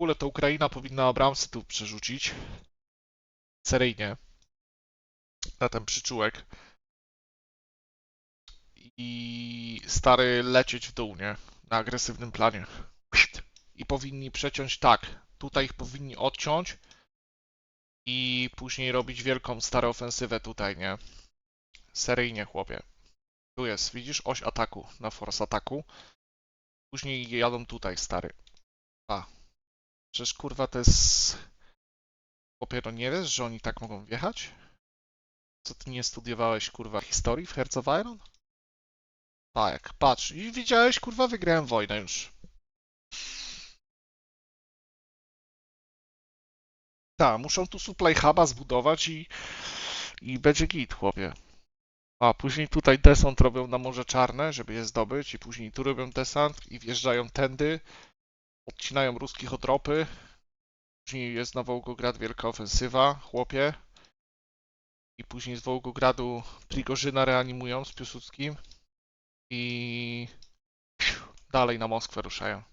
Ogóle to Ukraina powinna Abramsy tu przerzucić. Seryjnie. Na ten przyczółek. I stary lecieć w dół, nie? Na agresywnym planie. I powinni przeciąć tak. Tutaj ich powinni odciąć. I później robić wielką stare ofensywę tutaj, nie? Seryjnie, chłopie. Tu jest, widzisz? Oś ataku na force ataku. Później jadą tutaj, stary. A. Przecież kurwa to jest... Chłopie, no nie wiesz, że oni tak mogą wjechać? Co ty nie studiowałeś, kurwa, historii w Hearts of Iron? Tak, patrz. I widziałeś, kurwa, wygrałem wojnę już. Tak, muszą tu supply huba zbudować i... I będzie git, chłopie. A później tutaj desant robią na Morze Czarne, żeby je zdobyć, i później tu robią desant i wjeżdżają tędy, odcinają ruskich od ropy. Później jest na Wołgograd wielka ofensywa, chłopie. I później z Wołgogradu Prigorzyna reanimują z Piłsudskim. I dalej na Moskwę ruszają.